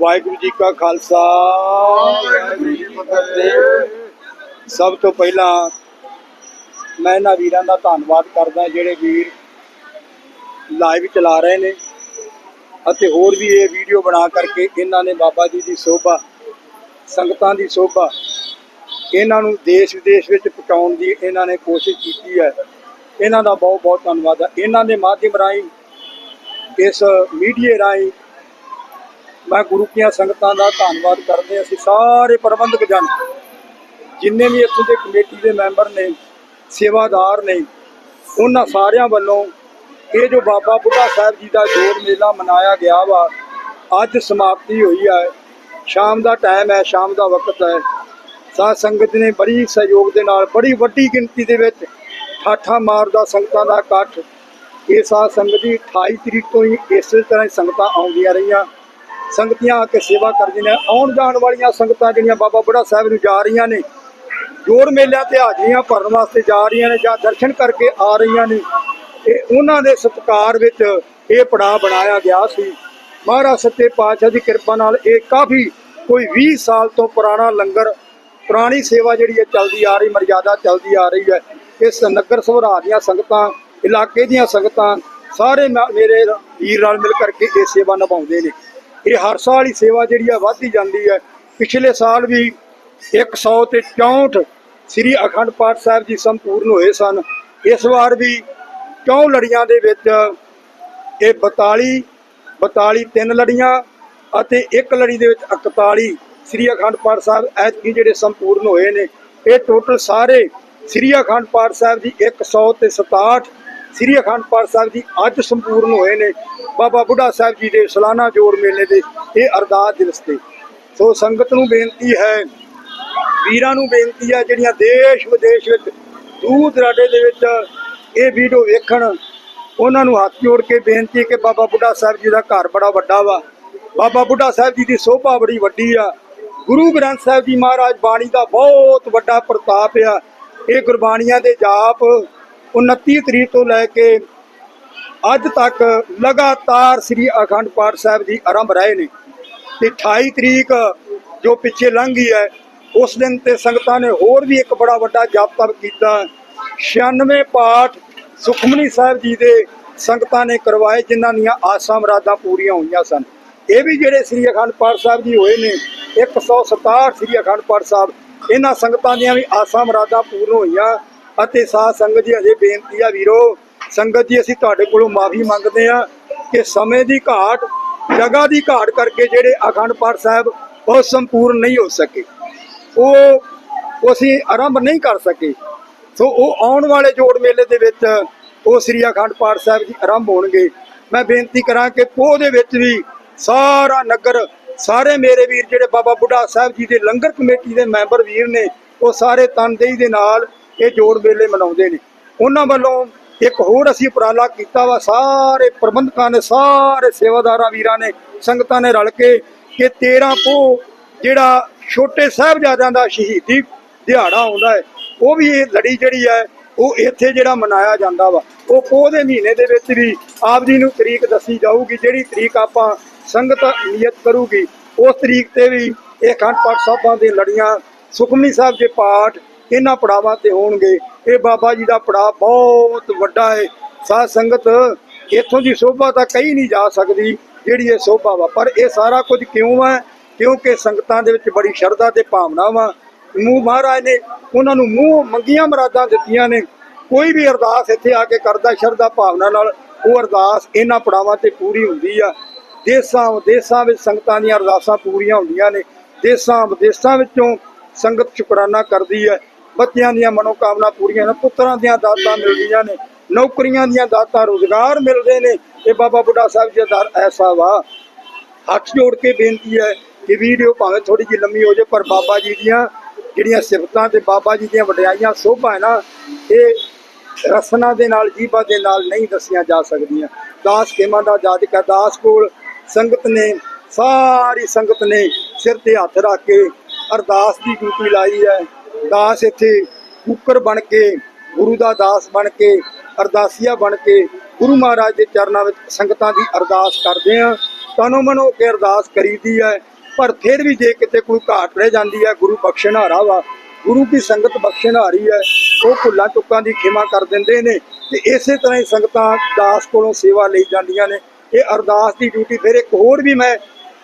ਵਾਹਿਗੁਰੂ ਜੀ ਕਾ ਖਾਲਸਾ। ਵਾਹਿਗੁਰੂ ਜੀ ਕੀ ਫਤਿਹ। ਸਭ ਤੋਂ ਪਹਿਲਾਂ ਮੈਂ ਇਹਨਾਂ ਵੀਰਾਂ ਦਾ ਧੰਨਵਾਦ ਕਰਦਾ ਜਿਹੜੇ ਵੀਰ ਲਾਈਵ ਚਲਾ ਰਹੇ ਨੇ ਅਤੇ ਹੋਰ ਵੀ ਇਹ ਵੀਡੀਓ ਬਣਾ ਕਰਕੇ ਇਹਨਾਂ ਨੇ ਬਾਬਾ ਜੀ ਦੀ ਸੋਭਾ ਸੰਗਤਾਂ ਦੀ ਸੋਭਾ ਇਹਨਾਂ ਨੂੰ ਦੇਸ਼ ਵਿਦੇਸ਼ ਵਿੱਚ ਪਹੁੰਚਾਉਣ ਦੀ ਇਹਨਾਂ ਨੇ ਕੋਸ਼ਿਸ਼ ਕੀਤੀ ਹੈ। ਇਹਨਾਂ ਦਾ ਬਹੁਤ ਬਹੁਤ ਧੰਨਵਾਦ ਹੈ। ਇਹਨਾਂ ਦੇ ਮਾਧਿਅਮ ਰਾਹੀਂ ਇਸ ਮੀਡੀਆ ਰਾਹੀਂ ਮੈਂ ਗੁਰੂ ਕੀਆਂ ਸੰਗਤਾਂ ਦਾ ਧੰਨਵਾਦ ਕਰਦੇ ਹਾਂ। ਅਸੀਂ ਸਾਰੇ ਪ੍ਰਬੰਧਕ ਜਨ, ਜਿੰਨੇ ਵੀ ਇੱਥੋਂ ਦੇ ਕਮੇਟੀ ਦੇ ਮੈਂਬਰ ਨੇ, ਸੇਵਾਦਾਰ ਨੇ, ਉਹਨਾਂ ਸਾਰਿਆਂ ਵੱਲੋਂ ਇਹ ਜੋ ਬਾਬਾ ਬੁੱਢਾ ਸਾਹਿਬ ਜੀ ਦਾ ਜੋੜ ਮੇਲਾ ਮਨਾਇਆ ਗਿਆ ਵਾ, ਅੱਜ ਸਮਾਪਤੀ ਹੋਈ ਹੈ ਸ਼ਾਮ ਦਾ ਟਾਈਮ ਹੈ, ਸ਼ਾਮ ਦਾ ਵਕਤ ਹੈ। ਸਾਧ ਸੰਗਤ ਨੇ ਬੜੀ ਸਹਿਯੋਗ ਦੇ ਨਾਲ, ਬੜੀ ਵੱਡੀ ਗਿਣਤੀ ਦੇ ਵਿੱਚ ਠਾਠਾ ਮਾਰਦਾ ਸੰਗਤਾਂ ਦਾ ਇਕੱਠ। ਇਹ ਸਾਧ ਸੰਗਤ ਦੀ 28 ਤਰੀਕ ਤੋਂ ਹੀ ਇਸੇ ਤਰ੍ਹਾਂ ਹੀ ਸੰਗਤਾਂ ਆਉਂਦੀਆਂ ਰਹੀਆਂ। ਸੰਗਤੀਆਂ ਆ ਕੇ ਸੇਵਾ ਕਰਦੀਆਂ ਨੇ, ਆਉਣ ਜਾਣ ਵਾਲੀਆਂ ਸੰਗਤਾਂ ਜਿਹੜੀਆਂ ਬਾਬਾ ਬੁੱਢਾ ਸਾਹਿਬ ਨੂੰ ਜਾ ਰਹੀਆਂ ਨੇ, ਜੋੜ ਮੇਲਿਆਂ ਤੇ ਹਾਜ਼ਰੀਆਂ ਭਰਨ ਵਾਸਤੇ ਜਾ ਰਹੀਆਂ ਨੇ ਜਾਂ ਦਰਸ਼ਨ ਕਰਕੇ ਆ ਰਹੀਆਂ ਨੇ ਇਹ ਉਹਨਾਂ ਦੇ ਸਤਿਕਾਰ ਵਿੱਚ ਇਹ ਪੜਾਅ ਬਣਾਇਆ ਗਿਆ ਸੀ। ਮਹਾਰਾਜ ਸੱਚੇ ਪਾਤਸ਼ਾਹ ਦੀ ਕਿਰਪਾ ਨਾਲ ਇਹ ਕਾਫੀ ਕੋਈ 20 ਸਾਲ ਤੋਂ ਪੁਰਾਣਾ ਲੰਗਰ, ਪੁਰਾਣੀ ਸੇਵਾ ਜਿਹੜੀ ਹੈ ਚੱਲਦੀ ਆ ਰਹੀ ਮਰਜ਼ਾਦਾ ਚੱਲਦੀ ਆ ਰਹੀ ਹੈ। ਇਸ ਨਗਰ ਸਭਰਾ ਦੀਆਂ ਸੰਗਤਾਂ, ਇਲਾਕੇ ਦੀਆਂ ਸੰਗਤਾਂ, ਸਾਰੇ ਮ- ਮੇਰੇ ਵੀਰ ਨਾਲ ਮਿਲ ਕਰਕੇ ਇਹ ਸੇਵਾ ਨਿਭਾਉਂਦੇ ਨੇ। ਇਹ ਹਰ ਸਾਲ ਹੀ ਸੇਵਾ ਜਿਹੜੀ ਆ ਵੱਧਦੀ ਜਾਂਦੀ ਹੈ। ਪਿਛਲੇ ਸਾਲ ਵੀ 100 ਤੇ 64 ਸ੍ਰੀ ਅਖੰਡ ਪਾਠ ਸਾਹਿਬ ਜੀ ਸੰਪੂਰਨ ਹੋਏ ਸਨ। ਇਸ ਵਾਰ ਵੀ ਕਿਉਂ ਲੜੀਆਂ ਦੇ ਵਿੱਚ ਇਹ 42 42 ਤਿੰਨ ਲੜੀਆਂ ਅਤੇ ਇੱਕ ਲੜੀ ਦੇ ਵਿੱਚ 41 ਸ੍ਰੀ ਅਖੰਡ ਪਾਠ ਸਾਹਿਬ ਐਤਕੀ ਜਿਹੜੇ ਸੰਪੂਰਨ ਹੋਏ ਨੇ। ਇਹ ਟੋਟਲ ਸਾਰੇ ਸ੍ਰੀ ਅਖੰਡ ਪਾਠ ਸਾਹਿਬ ਜੀ 100 ਤੇ 67 ਸ੍ਰੀ ਅਖੰਡ ਪਾਠ ਸਾਹਿਬ ਜੀ ਅੱਜ ਸੰਪੂਰਨ ਹੋਏ ਨੇ। ਬਾਬਾ ਬੁੱਢਾ ਸਾਹਿਬ ਜੀ ਦੇ ਸਾਲਾਨਾ ਜੋੜ ਮੇਲੇ ਦੇ ਇਹ ਅਰਦਾਸ ਦਿਵਸ ਤੇ। ਸੋ ਸੰਗਤ ਨੂੰ ਬੇਨਤੀ ਹੈ, ਵੀਰਾਂ ਨੂੰ ਬੇਨਤੀ ਹੈ, ਜਿਹੜੀਆਂ ਦੇਸ਼ ਵਿਦੇਸ਼ ਵਿੱਚ ਦੂਰ ਦਰਾਡੇ ਦੇ ਵਿੱਚ ਇਹ ਵੀਡੀਓ ਵੇਖਣ, ਉਹਨਾਂ ਨੂੰ ਹੱਥ ਜੋੜ ਕੇ ਬੇਨਤੀ ਕਿ ਬਾਬਾ ਬੁੱਢਾ ਸਾਹਿਬ ਜੀ ਦਾ ਘਰ ਬੜਾ ਵੱਡਾ ਵਾ। ਬਾਬਾ ਬੁੱਢਾ ਸਾਹਿਬ ਜੀ ਦੀ ਸੋਭਾ ਬੜੀ ਵੱਡੀ ਆ। ਗੁਰੂ ਗ੍ਰੰਥ ਸਾਹਿਬ ਜੀ ਮਹਾਰਾਜ ਬਾਣੀ ਦਾ ਬਹੁਤ ਵੱਡਾ ਪ੍ਰਤਾਪ ਆ। ਇਹ ਗੁਰਬਾਣੀਆਂ ਦੇ ਜਾਪ 29 ਤਰੀਕ ਤੋਂ ਲੈ ਕੇ ਅੱਜ ਤੱਕ ਲਗਾਤਾਰ ਸ੍ਰੀ ਅਖੰਡ ਪਾਠ ਸਾਹਿਬ ਜੀ ਆਰੰਭ ਰਹੇ ਨੇ ਤੇ 28 ਤਰੀਕ ਜੋ ਪਿੱਛੇ ਲੰਘ ਗਈ ਹੈ, ਉਸ ਦਿਨ ਤੇ ਸੰਗਤਾਂ ਨੇ ਹੋਰ ਵੀ ਇੱਕ ਬੜਾ ਵੱਡਾ ਜਪ ਤਪ ਕੀਤਾ। 96 ਪਾਠ ਸੁਖਮਨੀ ਸਾਹਿਬ ਜੀ ਦੇ ਸੰਗਤਾਂ ਨੇ ਕਰਵਾਏ, ਜਿਨ੍ਹਾਂ ਦੀਆਂ ਆਸਾਂ ਮੁਰਾਦਾਂ ਪੂਰੀਆਂ ਹੋਈਆਂ ਸਨ। ਇਹ ਵੀ ਜਿਹੜੇ ਸ੍ਰੀ ਅਖੰਡ ਪਾਠ ਸਾਹਿਬ ਜੀ ਹੋਏ ਨੇ 167 ਸ੍ਰੀ ਅਖੰਡ ਪਾਠ ਸਾਹਿਬ, ਇਹਨਾਂ ਸੰਗਤਾਂ ਦੀਆਂ ਵੀ ਆਸਾਂ ਮੁਰਾਦਾਂ ਪੂਰਨ ਹੋਈਆਂ ਅਤੇ ਸਾਧ ਸੰਗਤ ਜੀ, ਅਜੇ ਬੇਨਤੀ ਆ ਵੀਰੋ ਸੰਗਤ ਜੀ, ਅਸੀਂ ਤੁਹਾਡੇ ਕੋਲੋਂ ਮਾਫੀ ਮੰਗਦੇ ਆ ਕਿ ਸਮੇਂ ਦੀ ਘਾਟ, ਜਗ੍ਹਾ ਦੀ ਘਾਟ ਕਰਕੇ ਜਿਹੜੇ ਅਖੰਡ ਪਾਠ ਸਾਹਿਬ ਉਹ ਸੰਪੂਰਨ ਨਹੀਂ ਹੋ ਸਕੇ। ਉਹ ਉਹ ਅਸੀਂ ਆਰੰਭ ਨਹੀਂ ਕਰ ਸਕੇ। ਸੋ ਉਹ ਆਉਣ ਵਾਲੇ ਜੋੜ ਮੇਲੇ ਦੇ ਵਿੱਚ ਉਹ ਸ੍ਰੀ ਅਖੰਡ ਪਾਠ ਸਾਹਿਬ ਜੀ ਆਰੰਭ ਹੋਣਗੇ। ਮੈਂ ਬੇਨਤੀ ਕਰਾਂ ਕਿ ਪੋਹ ਦੇ ਵਿੱਚ ਵੀ ਸਾਰਾ ਨਗਰ, ਸਾਰੇ ਮੇਰੇ ਵੀਰ ਜਿਹੜੇ ਬਾਬਾ ਬੁੱਢਾ ਸਾਹਿਬ ਜੀ ਦੇ ਲੰਗਰ ਕਮੇਟੀ ਦੇ ਮੈਂਬਰ ਵੀਰ ਨੇ, ਉਹ ਸਾਰੇ ਤਨਦੇਹੀ ਦੇ ਨਾਲ ਇਹ ਜੋੜ ਮੇਲੇ ਮਨਾਉਂਦੇ ਨੇ। ਉਹਨਾਂ ਵੱਲੋਂ ਇੱਕ ਹੋਰ ਅਸੀਂ ਉਪਰਾਲਾ ਕੀਤਾ ਵਾ, ਸਾਰੇ ਪ੍ਰਬੰਧਕਾਂ ਨੇ, ਸਾਰੇ ਸੇਵਾਦਾਰਾਂ ਵੀਰਾਂ ਨੇ, ਸੰਗਤਾਂ ਨੇ ਰਲ ਕੇ ਕਿ 13 ਪੋਹ ਜਿਹੜਾ ਛੋਟੇ ਸਾਹਿਬਜ਼ਾਦਿਆਂ ਦਾ ਸ਼ਹੀਦੀ ਦਿਹਾੜਾ ਆਉਂਦਾ ਹੈ, ਉਹ ਵੀ ਇਹ ਲੜੀ ਜਿਹੜੀ ਹੈ, ਉਹ ਇੱਥੇ ਜਿਹੜਾ ਮਨਾਇਆ ਜਾਂਦਾ ਵਾ। ਉਹ ਪੋਹ ਦੇ ਮਹੀਨੇ ਦੇ ਵਿੱਚ ਵੀ ਆਪ ਜੀ ਨੂੰ ਤਰੀਕ ਦੱਸੀ ਜਾਊਗੀ, ਜਿਹੜੀ ਤਰੀਕ ਆਪਾਂ ਸੰਗਤ ਨਿਯਤ ਕਰੂਗੀ, ਉਸ ਤਰੀਕ ਤੇ ਵੀ ਇਹ ਅਖੰਡ ਪਾਠ ਸਾਹਿਬਾਂ ਦੀਆਂ ਲੜੀਆਂ, ਸੁਖਮਨੀ ਸਾਹਿਬ ਦੇ ਪਾਠ ਇਹਨਾਂ ਪੜਾਵਾਂ ਤੇ ਹੋਣਗੇ। ਇਹ ਬਾਬਾ ਜੀ ਦਾ ਪੜਾਅ ਬਹੁਤ ਵੱਡਾ ਹੈ। ਸਾਧ ਸੰਗਤ ਇੱਥੋਂ ਦੀ ਸੋਭਾ ਤਾਂ ਕਹੀ ਨਹੀਂ ਜਾ ਸਕਦੀ ਜਿਹੜੀ ਇਹ ਸੋਭਾ ਵਾ। ਪਰ ਇਹ ਸਾਰਾ ਕੁਝ ਕਿਉਂ ਹੈ ਕਿਉਂਕਿ ਸੰਗਤਾਂ ਦੇ ਵਿੱਚ ਬੜੀ ਸ਼ਰਧਾ ਤੇ ਭਾਵਨਾ ਵਾ। ਮੂੰਹ ਮਹਾਰਾਜ ਨੇ ਉਹਨਾਂ ਨੂੰ ਮੂੰਹ ਮੰਗੀਆਂ ਮਰਾਦਾਂ ਦਿੱਤੀਆਂ ਨੇ। ਕੋਈ ਵੀ ਅਰਦਾਸ ਇੱਥੇ ਆ ਕੇ ਕਰਦਾ, ਸ਼ਰਧਾ ਭਾਵਨਾ ਨਾਲ ਉਹ ਅਰਦਾਸ ਇਹਨਾਂ ਪੜਾਵਾਂ ਤੇ ਪੂਰੀ ਹੁੰਦੀ ਆ। ਦੇਸਾਂ ਵਿਦੇਸਾਂ ਵਿੱਚ ਸੰਗਤਾਂ ਦੀਆਂ ਅਰਦਾਸਾਂ ਪੂਰੀਆਂ ਹੁੰਦੀਆਂ ਨੇ। ਦੇਸਾਂ ਵਿਦੇਸਾਂ ਵਿੱਚੋਂ ਸੰਗਤ ਸ਼ੁਕਰਾਨਾ ਕਰਦੀ ਹੈ ਬੱਚਿਆਂ ਦੀਆਂ ਮਨੋਕਾਮਨਾ ਪੂਰੀਆਂ ਨੇ ਪੁੱਤਰਾਂ ਦੀਆਂ ਦਾਤਾਂ ਮਿਲਦੀਆਂ ਨੇ, ਨੌਕਰੀਆਂ ਦੀਆਂ ਦਾਤਾਂ ਰੋਜ਼ਗਾਰ ਮਿਲਦੇ ਨੇ। ਇਹ ਬਾਬਾ ਬੁੱਢਾ ਸਾਹਿਬ ਜੀ ਦਾ ਐਸਾ ਵਾ। ਹੱਥ ਜੋੜ ਕੇ ਬੇਨਤੀ ਹੈ ਕਿ ਵੀਡੀਓ ਭਾਵੇਂ ਥੋੜੀ ਜਿਹੀ ਲੰਮੀ ਹੋ ਜਾਏ, ਪਰ ਬਾਬਾ ਜੀ ਦੀਆਂ ਜਿਹੜੀਆਂ ਸਿਫਤਾਂ ਤੇ ਬਾਬਾ ਜੀ ਦੀਆਂ ਵਡਿਆਈਆਂ ਸੋਭਾ ਹੈ ਨਾ, ਇਹ ਰਸਨਾ ਦੇ ਨਾਲ ਜੀਭਾ ਦੇ ਨਾਲ ਨਹੀਂ ਦੱਸੀਆਂ ਜਾ ਸਕਦੀਆਂ। ਦਾਸ ਖੇਮਾ ਦਾ ਜਾਦਕਾ ਦਾਸ ਕੋਲ ਸੰਗਤ ਨੇ, ਸਾਰੀ ਸੰਗਤ ਨੇ ਸਿਰ ਤੇ ਹੱਥ ਰੱਖ ਕੇ ਅਰਦਾਸ ਦੀ ਡਿਊਟੀ ਲਾਈ ਹੈ। ਦਾਸ ਇੱਥੇ ਕੁੱਕਰ ਬਣ ਕੇ, ਗੁਰੂ ਦਾ ਦਾਸ ਬਣ ਕੇ, ਅਰਦਾਸੀਆ ਬਣ ਕੇ, ਗੁਰੂ ਮਹਾਰਾਜ ਦੇ ਚਰਨਾਂ ਵਿੱਚ ਸੰਗਤਾਂ ਦੀ ਅਰਦਾਸ ਕਰਦੇ ਆ ਤਨੋਂ ਮਨੋਂ ਕੇ ਅਰਦਾਸ ਕਰੀਦੀ ਹੈ। ਪਰ ਫਿਰ ਵੀ ਜੇ ਕਿਤੇ ਕੋਈ ਘਾਟ ਰਹਿ ਜਾਂਦੀ ਹੈ, ਗੁਰੂ ਬਖਸ਼ਣਹਾਰਾ ਵਾ। ਗੁਰੂ ਦੀ ਸੰਗਤ ਬਖਸ਼ਣਹਾਰੀ ਹੈ। ਉਹ ਭੁੱਲਾਂ ਚੁੱਕਾਂ ਦੀ ਖਿਮਾ ਕਰ ਦਿੰਦੇ ਨੇ ਤੇ ਇਸੇ ਤਰ੍ਹਾਂ ਹੀ ਸੰਗਤਾਂ ਦਾਸ ਕੋਲੋਂ ਸੇਵਾ ਲਈ ਜਾਂਦੀਆਂ ਨੇ। ਇਹ ਅਰਦਾਸ ਦੀ ਡਿਊਟੀ ਫਿਰ ਇੱਕ ਹੋਰ ਵੀ ਮੈਂ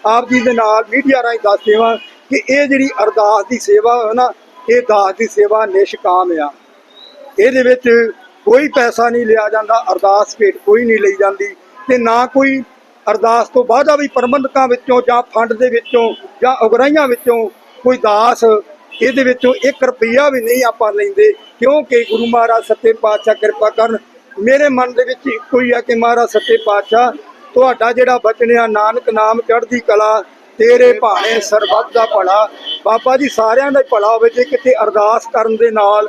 ਆਪ ਜੀ ਦੇ ਨਾਲ ਮੀਡੀਆ ਰਾਹੀਂ ਦੱਸ ਦੇਵਾਂ ਕਿ ਇਹ ਜਿਹੜੀ ਅਰਦਾਸ ਦੀ ਸੇਵਾ ਹੈ ਨਾ ਇਹ ਦਾਸ ਦੀ ਸੇਵਾ ਨਿਸ਼ਕਾਮ ਆ। ਇਹਦੇ ਵਿੱਚ ਕੋਈ ਪੈਸਾ ਨਹੀਂ ਲਿਆ ਜਾਂਦਾ, ਅਰਦਾਸ ਭੇਟ ਕੋਈ ਨਹੀਂ ਲਈ ਜਾਂਦੀ ਤੇ ਨਾ ਕੋਈ ਅਰਦਾਸ ਤੋਂ ਬਾਅਦ ਵੀ ਪ੍ਰਬੰਧਕਾਂ ਵਿੱਚੋਂ ਜਾਂ ਫੰਡ ਦੇ ਵਿੱਚੋਂ ਜਾਂ ਉਗਰਾਈਆਂ ਵਿੱਚੋਂ ਕੋਈ ਦਾਸ ਇਹਦੇ ਵਿੱਚੋਂ 1 ਰੁਪਈਆ ਵੀ ਨਹੀਂ ਆਪਾਂ ਲੈਂਦੇ ਕਿਉਂਕਿ ਗੁਰੂ ਮਹਾਰਾਜ ਸੱਚੇ ਪਾਤਸ਼ਾਹ ਕਿਰਪਾ ਕਰਨ। ਮੇਰੇ ਮਨ ਦੇ ਵਿੱਚ ਇੱਕੋ ਹੀ ਆ ਕਿ ਮਹਾਰਾਜ ਸੱਚੇ ਪਾਤਸ਼ਾਹ, ਤੁਹਾਡਾ ਜਿਹੜਾ ਬਚਨ ਆ, ਨਾਨਕ ਨਾਮ ਚੜ੍ਹਦੀ ਕਲਾ ਤੇਰੇ ਭਾਣੇ ਸਰਬੱਤ ਦਾ ਭਲਾ। ਬਾਬਾ ਜੀ ਸਾਰਿਆਂ ਦਾ ਭਲਾ ਹੋਵੇ, ਜੇ ਕਿਤੇ ਅਰਦਾਸ ਕਰਨ ਦੇ ਨਾਲ,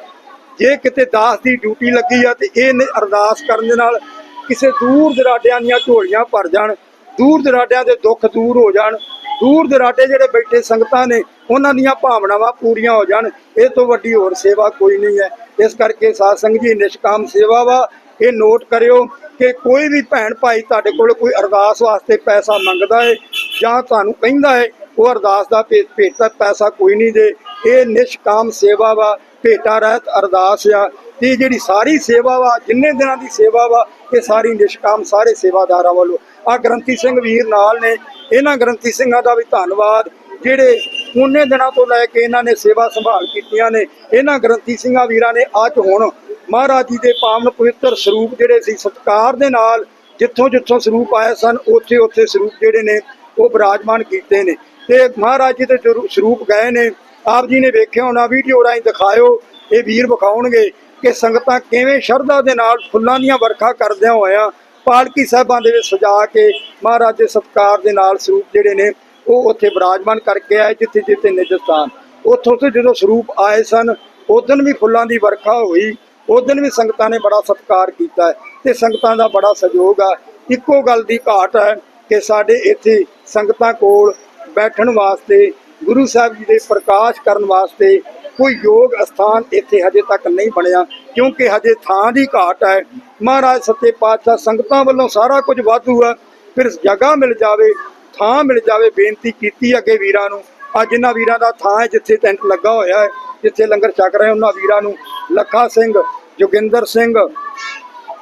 ਜੇ ਕਿਤੇ ਦਾਸ ਦੀ ਡਿਊਟੀ ਲੱਗੀ ਆ ਤੇ ਇਹ ਅਰਦਾਸ ਕਰਨ ਦੇ ਨਾਲ ਕਿਸੇ ਦੂਰ ਦਰਾਡਿਆਂ ਦੀਆਂ ਝੋਲੀਆਂ ਭਰ ਜਾਣ, ਦੂਰ ਦਰਾਡਿਆਂ ਦੇ ਦੁੱਖ ਦੂਰ ਹੋ ਜਾਣ, ਦੂਰ ਦਰਾਡੇ ਜਿਹੜੇ ਬੈਠੇ ਸੰਗਤਾਂ ਨੇ, ਉਹਨਾਂ ਦੀਆਂ ਭਾਵਨਾਵਾਂ ਪੂਰੀਆਂ ਹੋ ਜਾਣ, ਇਹ ਤੋਂ ਵੱਡੀ ਹੋਰ ਸੇਵਾ ਕੋਈ ਨਹੀਂ ਹੈ। ਇਸ ਕਰਕੇ ਸਾਧ ਸੰਗਤ ਜੀ, ਨਿਸ਼ਕਾਮ ਸੇਵਾ ਵਾ ਇਹ ਨੋਟ ਕਰਿਓ ਕਿ ਕੋਈ ਵੀ ਭੈਣ ਭਾਈ ਤੁਹਾਡੇ ਕੋਲ ਕੋਈ ਅਰਦਾਸ ਵਾਸਤੇ ਪੈਸਾ ਮੰਗਦਾ ਹੈ ਜਾਂ ਤੁਹਾਨੂੰ ਕਹਿੰਦਾ ਹੈ ਉਹ ਅਰਦਾਸ ਦਾ ਭੇਟ ਭੇਟਾ ਪੈਸਾ ਕੋਈ ਨਹੀਂ ਦੇ। ਇਹ ਨਿਸ਼ਕਾਮ ਸੇਵਾ ਵਾ, ਭੇਟਾ ਰਹਿਤ ਅਰਦਾਸ ਆ। ਤੇ ਇਹ ਜਿਹੜੀ ਸਾਰੀ ਸੇਵਾ ਵਾ, ਜਿੰਨੇ ਦਿਨਾਂ ਦੀ ਸੇਵਾ ਵਾ, ਇਹ ਸਾਰੀ ਨਿਸ਼ਕਾਮ ਸਾਰੇ ਸੇਵਾਦਾਰਾਂ ਵੱਲੋਂ। ਆ ਗ੍ਰੰਥੀ ਸਿੰਘ ਵੀਰ ਨਾਲ ਨੇ। ਇਹਨਾਂ ਗ੍ਰੰਥੀ ਸਿੰਘਾਂ ਦਾ ਵੀ ਧੰਨਵਾਦ। ਜਿਹੜੇ ਉਹਨੇ ਦਿਨਾਂ ਤੋਂ ਲੈ ਕੇ ਇਹਨਾਂ ਨੇ ਸੇਵਾ ਸੰਭਾਲ ਕੀਤੀਆਂ ਨੇ, ਇਹਨਾਂ ਗ੍ਰੰਥੀ ਸਿੰਘਾਂ ਵੀਰਾਂ ਨੇ ਅੱਜ ਹੁਣ ਮਹਾਰਾਜ ਜੀ ਦੇ ਪਾਵਨ ਪਵਿੱਤਰ ਸਰੂਪ ਜਿਹੜੇ ਸੀ, ਸਤਕਾਰ ਦੇ ਨਾਲ ਜਿੱਥੋਂ ਜਿੱਥੋਂ ਸਰੂਪ ਆਏ ਸਨ, ਉੱਥੇ ਉੱਥੇ ਸਰੂਪ ਜਿਹੜੇ ਨੇ, ਉਹ ਬਿਰਾਜਮਾਨ ਕੀਤੇ ਨੇ। ਤੇ ਮਹਾਰਾਜ ਜੀ ਦੇ ਜਰੂ- ਸਰੂਪ ਗਏ ਨੇ। ਆਪ ਜੀ ਨੇ ਵੇਖਿਆ ਹੋਣਾ, ਵੀਡੀਓ ਰਾਹੀਂ ਦਿਖਾਇਓ, ਇਹ ਵੀਰ ਵਿਖਾਉਣਗੇ ਕਿ ਸੰਗਤਾਂ ਕਿਵੇਂ ਸ਼ਰਧਾ ਦੇ ਨਾਲ ਫੁੱਲਾਂ ਦੀਆਂ ਵਰਖਾ ਕਰਦਿਆਂ ਹੋਇਆਂ ਪਾਲਕੀ ਸਾਹਿਬਾਂ ਦੇ ਵਿੱਚ ਸਜਾ ਕੇ ਮਹਾਰਾਜ ਦੇ ਸਤਕਾਰ ਦੇ ਨਾਲ ਸਰੂਪ ਜਿਹੜੇ ਨੇ, ਉਹ ਉੱਥੇ ਬਿਰਾਜਮਾਨ ਕਰਕੇ ਆਏ ਜਿੱਥੇ ਜਿੱਥੇ ਨਿਜ ਸਥਾਨ। ਉੱਥੋਂ ਤੋਂ ਜਦੋਂ ਸਰੂਪ ਆਏ ਸਨ ਉਦੋਂ ਵੀ ਫੁੱਲਾਂ ਦੀ ਵਰਖਾ ਹੋਈ। ਉਸ ਦਿਨ ਵੀ ਸੰਗਤਾਂ ਨੇ ਬੜਾ ਸਤਿਕਾਰ ਕੀਤਾ ਹੈ ਤੇ ਸੰਗਤਾਂ ਦਾ ਬੜਾ ਸਹਿਯੋਗ ਆ। ਇੱਕੋ ਗੱਲ ਦੀ ਘਾਟ ਹੈ ਕਿ ਸਾਡੇ ਇੱਥੇ ਸੰਗਤਾਂ ਕੋਲ ਬੈਠਣ ਵਾਸਤੇ, ਗੁਰੂ ਸਾਹਿਬ ਜੀ ਦੇ ਪ੍ਰਕਾਸ਼ ਕਰਨ ਵਾਸਤੇ ਕੋਈ ਯੋਗ ਅਸਥਾਨ ਇੱਥੇ ਹਜੇ ਤੱਕ ਨਹੀਂ ਬਣਿਆ, ਕਿਉਂਕਿ ਹਜੇ ਥਾਂ ਦੀ ਘਾਟ ਹੈ। ਮਹਾਰਾਜ ਸੱਚੇ ਪਾਤਸ਼ਾਹ ਸੰਗਤਾਂ ਵੱਲੋਂ ਸਾਰਾ ਕੁਝ ਵਾਧੂ ਆ। ਫਿਰ ਜਗ੍ਹਾ ਮਿਲ ਜਾਵੇ, ਥਾਂ ਮਿਲ ਜਾਵੇ, ਬੇਨਤੀ ਕੀਤੀ ਅੱਗੇ ਵੀਰਾਂ ਨੂੰ। ਅੱਜ ਇਹਨਾਂ ਵੀਰਾਂ ਦਾ ਥਾਂ ਹੈ ਜਿੱਥੇ ਟੈਂਟ ਲੱਗਾ ਹੋਇਆ ਹੈ, ਜਿੱਥੇ ਲੰਗਰ ਛਕ ਰਹੇ ਉਹਨਾਂ ਵੀਰਾਂ ਨੂੰ ਲੱਖਾ ਸਿੰਘ, ਜੋਗਿੰਦਰ ਸਿੰਘ,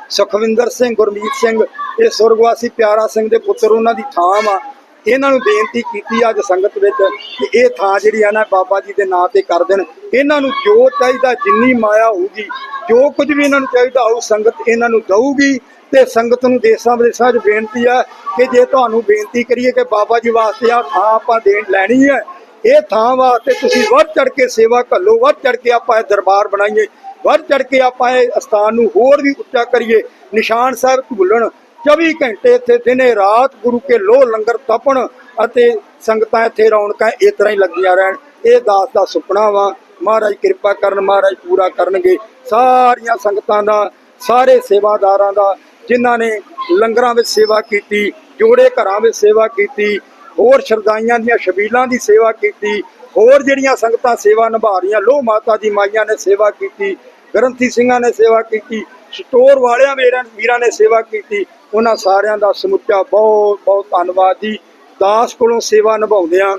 ਸੁਖਵਿੰਦਰ ਸਿੰਘ, ਗੁਰਮੀਤ ਸਿੰਘ, ਇਹ ਸੁਰਗਵਾਸੀ ਪਿਆਰਾ ਸਿੰਘ ਦੇ ਪੁੱਤਰ ਉਹਨਾਂ ਦੀ ਥਾਂ ਵਾ। ਇਹਨਾਂ ਨੂੰ ਬੇਨਤੀ ਕੀਤੀ ਅੱਜ ਸੰਗਤ ਵਿੱਚ ਕਿ ਇਹ ਥਾਂ ਜਿਹੜੀ ਆ ਨਾ ਬਾਬਾ ਜੀ ਦੇ ਨਾਂ ਤੇ ਕਰ ਦੇਣ। ਇਹਨਾਂ ਨੂੰ ਜੋ ਚਾਹੀਦਾ, ਜਿੰਨੀ ਮਾਇਆ ਹੋਊਗੀ, ਜੋ ਕੁਝ ਵੀ ਇਹਨਾਂ ਨੂੰ ਚਾਹੀਦਾ ਹੋਊ, ਸੰਗਤ ਇਹਨਾਂ ਨੂੰ ਦਊਗੀ। ਤੇ ਸੰਗਤ ਨੂੰ ਦੇਸਾਂ ਵਿਦੇਸਾਂ 'ਚ ਬੇਨਤੀ ਆ ਕਿ ਜੇ ਤੁਹਾਨੂੰ ਬੇਨਤੀ ਕਰੀਏ ਕਿ ਬਾਬਾ ਜੀ ਵਾਸਤੇ ਆ ਥਾਂ ਆਪਾਂ ਦੇਣ ਲੈਣੀ ਹੈ ਇਹ ਥਾਂ ਵਾਸਤੇ ਤੁਸੀਂ ਵੱਧ ਚੜ ਕੇ ਸੇਵਾ ਘੱਲੋ, ਵੱਧ ਚੜ ਕੇ ਆਪਾਂ ਇਹ ਦਰਬਾਰ ਬਣਾਈਏ, ਵੱਧ ਚੜ ਕੇ ਆਪਾਂ ਇਹ ਅਸਥਾਨ ਨੂੰ ਹੋਰ ਵੀ ਉੱਚਾ ਕਰੀਏ। ਨਿਸ਼ਾਨ ਸਾਹਿਬ ਭੁੱਲਣ 24 ਘੰਟੇ ਇੱਥੇ ਦਿਨੇ ਰਾਤ ਗੁਰੂ ਕੇ ਲੋਹ ਲੰਗਰ ਤਪਣ ਅਤੇ ਸੰਗਤਾਂ ਇੱਥੇ ਰੌਣਕਾਂ ਇਸ ਤਰ੍ਹਾਂ ਹੀ ਲੱਗੀਆਂ ਰਹਿਣ। ਇਹ ਦਾਸ ਦਾ ਸੁਪਨਾ ਵਾ। ਮਹਾਰਾਜ ਕਿਰਪਾ ਕਰਨ, ਮਹਾਰਾਜ ਪੂਰਾ ਕਰਨਗੇ। ਸਾਰੀਆਂ ਸੰਗਤਾਂ ਦਾ, ਸਾਰੇ ਸੇਵਾਦਾਰਾਂ ਦਾ, ਜਿਨ੍ਹਾਂ ਨੇ ਲੰਗਰਾਂ ਵਿੱਚ ਸੇਵਾ ਕੀਤੀ, ਜੋੜੇ ਘਰਾਂ ਵਿੱਚ ਸੇਵਾ ਕੀਤੀ ਹੋਰ ਸ਼ਰਦਾਈਆਂ ਦੀਆਂ ਸ਼ਬੀਲਾਂ ਦੀ ਸੇਵਾ ਕੀਤੀ, ਹੋਰ ਜਿਹੜੀਆਂ ਸੰਗਤਾਂ ਸੇਵਾ ਨਿਭਾ ਰਹੀਆਂ, ਲੋਹ ਮਾਤਾ ਦੀ ਮਾਈਆਂ ਨੇ ਸੇਵਾ ਕੀਤੀ, ਗ੍ਰੰਥੀ ਸਿੰਘਾਂ ਨੇ ਸੇਵਾ ਕੀਤੀ, ਸਟੋਰ ਵਾਲਿਆਂ ਵੀਰਾਂ ਨੇ ਸੇਵਾ ਕੀਤੀ, ਉਹਨਾਂ ਸਾਰਿਆਂ ਦਾ ਸਮੁੱਚਾ ਬਹੁਤ ਬਹੁਤ ਧੰਨਵਾਦ ਜੀ। ਦਾਸ ਕੋਲੋਂ ਸੇਵਾ ਨਿਭਾਉਂਦਿਆਂ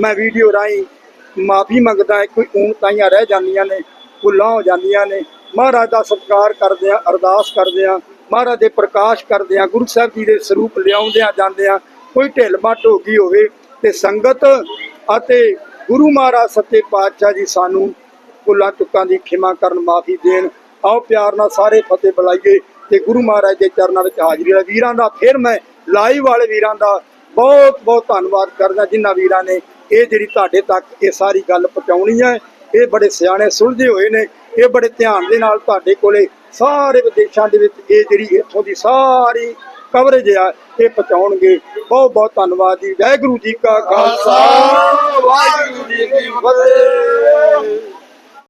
ਮੈਂ ਵੀਡੀਓ ਰਾਹੀਂ ਮਾਫੀ ਮੰਗਦਾ ਹਾਂ ਕੋਈ ਊਣਤਾਈਆਂ ਰਹਿ ਜਾਂਦੀਆਂ ਨੇ ਭੁੱਲਾਂ ਹੋ ਜਾਂਦੀਆਂ ਨੇ। ਮਹਾਰਾਜ ਦਾ ਸਤਿਕਾਰ ਕਰਦੇ ਆ ਅਰਦਾਸ ਕਰਦੇ ਆ ਮਹਾਰਾਜ ਦੇ ਪ੍ਰਕਾਸ਼ ਕਰਦੇ ਆ ਗੁਰੂ ਸਾਹਿਬ ਜੀ ਦੇ ਸਰੂਪ ਲਿਆਉਂਦਿਆਂ ਜਾਂਦੇ ਆ ਕੋਈ ਢਿੱਲ ਹੋ ਗਈ ਹੋਵੇ ਤੇ ਸੰਗਤ ਅਤੇ ਗੁਰੂ ਮਹਾਰਾਜ ਸੱਚੇ ਪਾਤਸ਼ਾਹ ਜੀ ਸਾਨੂੰ ਭੁੱਲਾਂ ਚੁੱਕਾਂ ਦੀ ਖਿਮਾ ਕਰਨ ਮਾਫੀ ਦੇਣ। ਆਓ ਪਿਆਰ ਨਾਲ ਸਾਰੇ ਫਤਿਹ ਬੁਲਾਈਏ ਤੇ ਗੁਰੂ ਮਹਾਰਾਜ ਦੇ ਚਰਨਾਂ ਵਿੱਚ ਹਾਜ਼ਰੀ ਲਾ ਵੀਰਾਂ ਦਾ ਫਿਰ ਮੈਂ ਲਾਈਵ ਵਾਲੇ ਵੀਰਾਂ ਦਾ ਬਹੁਤ ਬਹੁਤ ਧੰਨਵਾਦ ਕਰਦਾ ਜਿਨ੍ਹਾਂ ਵੀਰਾਂ ਨੇ ਇਹ ਜਿਹੜੀ ਤੁਹਾਡੇ ਤੱਕ ਇਹ ਸਾਰੀ ਗੱਲ ਪਹੁੰਚਾਉਣੀ ਹੈ। ਇਹ ਬੜੇ ਸਿਆਣੇ ਸੁਲਝੇ ਹੋਏ ਨੇ। ਇਹ ਬੜੇ ਧਿਆਨ ਦੇ ਨਾਲ ਤੁਹਾਡੇ ਕੋਲੇ ਸਾਰੇ ਵਿਦੇਸ਼ਾਂ ਦੇ ਵਿੱਚ ਇਹ ਜਿਹੜੀ ਇੱਥੋਂ ਦੀ ਸਾਰੀ ਕਵਰੇਜ ਆ, ਇਹ ਪਹੁੰਚਾਉਣਗੇ। ਬਹੁਤ ਬਹੁਤ ਧੰਨਵਾਦ ਜੀ। ਵਾਹਿਗੁਰੂ ਜੀ ਕਾ ਖਾਲਸਾ। ਵਾਹਿਗੁਰੂ ਜੀ ਕੀ ਫਤਿਹ।